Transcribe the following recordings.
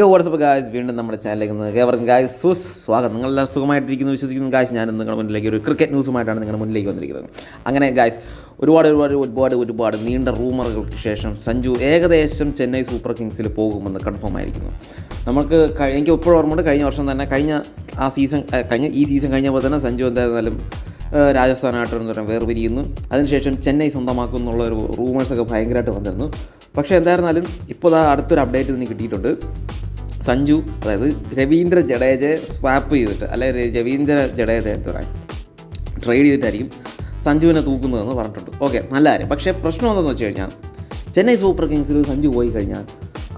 യോ WhatsApp guys വീണ്ടും നമ്മുടെ ചാനലിലേക്ക് നിന്ന് ഏവർക്കും ഗായ്സ് സുസ് സ്വാഗതം. നിങ്ങളെല്ലാം സുഖമായിട്ടിരിക്കുന്നു വിശ്വസിക്കുന്നു. ഗായ്സ് ഞാൻ നിങ്ങളുടെ മുന്നിലേക്ക് ഒരു ക്രിക്കറ്റ് ന്യൂസുമായിട്ടാണ് നിങ്ങളുടെ മുന്നിലേക്ക് വന്നിരിക്കുന്നത്. അങ്ങനെ ഗായ്സ് ഒരുപാട് ഒരുപാട് ഒരുപാട് ഒരുപാട് നീണ്ട റൂമറുകൾക്ക് ശേഷം സഞ്ജു ഏകദേശം ചെന്നൈ സൂപ്പർ കിങ്സിൽ പോകുമെന്ന് കൺഫേം ആയിരിക്കുന്നു. നമുക്ക് എനിക്ക് ഇപ്പോഴും ഓർമ്മയുണ്ട് കഴിഞ്ഞ വർഷം തന്നെ കഴിഞ്ഞ ആ സീസൺ കഴിഞ്ഞ ഈ സീസൺ കഴിഞ്ഞപ്പോൾ തന്നെ സഞ്ജു എന്തായിരുന്നാലും രാജസ്ഥാനായിട്ട് പറയുക വേർപിരിയുന്നു. അതിനുശേഷം ചെന്നൈ സ്വന്തമാക്കും എന്നുള്ള ഒരു റൂമേഴ്സൊക്കെ ഭയങ്കരമായിട്ട് വന്നിരുന്നു. പക്ഷേ എന്തായിരുന്നാലും ഇപ്പോൾ അടുത്തൊരു അപ്ഡേറ്റ് ഇതിന് കിട്ടിയിട്ടുണ്ട്. സഞ്ജു അതായത് രവീന്ദ്ര ജഡേജയെ സ്വാപ്പ് ചെയ്തിട്ട് അല്ലെ രവീന്ദ്ര ജഡേജ എന്ന് പറയാം? ട്രേഡ് ചെയ്തിട്ടായിരിക്കും സഞ്ജുവിനെ തൂക്കുന്നതെന്ന് പറഞ്ഞിട്ടുണ്ട്. ഓക്കെ നല്ല കാര്യം. പക്ഷേ പ്രശ്നം എന്താണെന്ന് വെച്ച് കഴിഞ്ഞാൽ ചെന്നൈ സൂപ്പർ കിങ്സിൽ സഞ്ജു പോയി കഴിഞ്ഞാൽ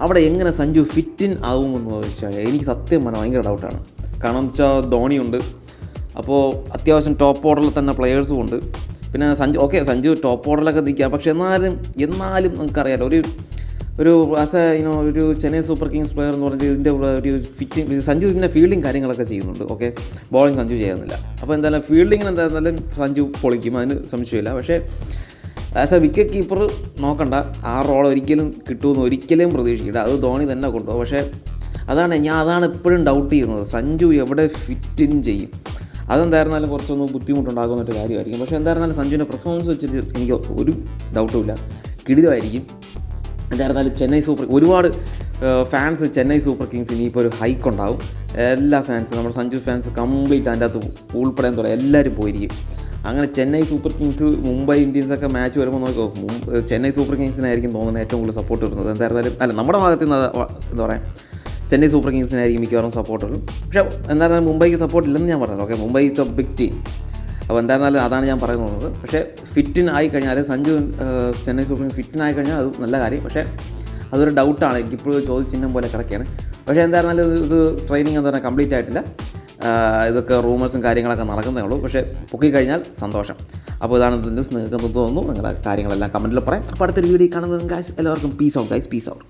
അവിടെ എങ്ങനെ സഞ്ജു ഫിറ്റിൻ ആകുമെന്ന് ചോദിച്ചാൽ എനിക്ക് സത്യം പറഞ്ഞാൽ ഭയങ്കര ഡൗട്ടാണ് കാരണം എന്ന് വെച്ചാൽ ധോണിയുണ്ട് അപ്പോൾ അത്യാവശ്യം ടോപ്പ് ഓർഡറിൽ തന്നെ പ്ലെയേഴ്സും ഉണ്ട്. പിന്നെ സഞ്ജു ഓക്കെ സഞ്ജു ടോപ്പ് ഓർഡറിലൊക്കെ നിൽക്കുക പക്ഷേ എന്നാലും എന്നാലും നമുക്കറിയാലോ ഒരു ഒരു ആസ് എ യുനോ ഒരു ചെന്നൈ സൂപ്പർ കിങ്സ് പ്ലെയർ എന്ന് പറഞ്ഞാൽ ഇതിന്റെ ഒരു ഫിറ്റിംഗ് സഞ്ജു പിന്നെ ഫീൽഡിങ് കാര്യങ്ങളൊക്കെ ചെയ്യുന്നുണ്ട് ഓക്കെ ബോളിംഗ് സഞ്ജു ചെയ്യുന്നില്ല. അപ്പോൾ എന്തായാലും ഫീൽഡിങ്ങിന് എന്തായിരുന്നാലും സഞ്ജു പൊളിക്കും അതിന് സംശയമില്ല. പക്ഷേ ആസ് എ വിക്കറ്റ് കീപ്പർ നോക്കണ്ട ആ റോൾ ഒരിക്കലും കിട്ടുമെന്ന് ഒരിക്കലും പ്രതീക്ഷിക്കില്ല. അത് ധോണി തന്നെ കൊണ്ടുപോകും. പക്ഷേ അതാണ് ഞാൻ അതാണ് എപ്പോഴും ഡൗട്ട് ചെയ്യുന്നത്. സഞ്ജു എവിടെ ഫിറ്റിൻ ചെയ്യും? അതെന്തായിരുന്നാലും കുറച്ചൊന്ന് ബുദ്ധിമുട്ടുണ്ടാകുന്ന ഒരു കാര്യമായിരിക്കും. പക്ഷേ എന്തായിരുന്നാലും സഞ്ജുവിന്റെ പെർഫോമൻസ് വെച്ചിട്ട് എനിക്ക് ഒരു ഡൗട്ടുമില്ല കിടിലമായിരിക്കും. എന്തായിരുന്നാലും ചെന്നൈ സൂപ്പർ ഒരുപാട് ഫാൻസ് ചെന്നൈ സൂപ്പർ കിങ്സ് ഇനിയിപ്പോൾ ഒരു ഹൈക്ക് ഉണ്ടാവും. എല്ലാ ഫാൻസും നമ്മുടെ സഞ്ജു ഫാൻസ് കംപ്ലീറ്റ് അതിന്റെ അകത്ത് ഉൾപ്പെടാൻ തുടങ്ങി. എല്ലാവരും പോയിരിക്കും. അങ്ങനെ ചെന്നൈ സൂപ്പർ കിങ്സ് മുംബൈ ഇന്ത്യൻസൊക്കെ മാച്ച് വരുമ്പോൾ നോക്കി. ചെന്നൈ സൂപ്പർ കിങ്സിനായിരിക്കും തോന്നുന്നത് ഏറ്റവും കൂടുതൽ സപ്പോർട്ട് വരുന്നത്. എന്തായിരുന്നാലും അല്ല നമ്മുടെ ഭാഗത്ത് നിന്ന് എന്താ പറയുക ചെന്നൈ സൂപ്പർ കിങ്സിനായിരിക്കും മിക്കവാറും സപ്പോർട്ട് ഉള്ളൂ പക്ഷേ എന്തായിരുന്നാലും മുംബൈക്ക് സപ്പോർട്ട് ഇല്ലെന്ന് ഞാൻ പറഞ്ഞത് okay Mumbai is a big team അപ്പോൾ എന്തായിരുന്നാലും അതാണ് ഞാൻ പറയുന്നത് പക്ഷേ ഫിറ്റിൻ ആയി കഴിഞ്ഞാൽ സഞ്ജു ചെന്നൈ സൂപ്പർ കിങ്സ് ഫിറ്റിൻ ആയി കഴിഞ്ഞാൽ അത് നല്ല കാര്യം. പക്ഷേ അതൊരു ഡൗട്ടാണ്. എനിക്കിപ്പോഴും ചോദിച്ചിഹ്നം പോലെ കിടക്കുകയാണ്. പക്ഷേ എന്തായിരുന്നാലും ഇത് ട്രെയിനിങ് എന്താ കംപ്ലീറ്റ് ആയിട്ടില്ല. ഇതൊക്കെ റൂമേഴ്സും കാര്യങ്ങളൊക്കെ നടക്കുന്നേ ഉള്ളൂ. പക്ഷേ പൊക്കിക്കഴിഞ്ഞാൽ സന്തോഷം. അപ്പോൾ ഇതാണ് ന്യൂസ് നിങ്ങൾക്ക് തോന്നുന്നു നിങ്ങളുടെ കാര്യങ്ങളെല്ലാം കമന്റിൽ പറയാം. അപ്പോൾ അടുത്തൊരു വീഡിയോ കാണുന്നത് ഗായ്സ് എല്ലാവർക്കും peace out guys peace out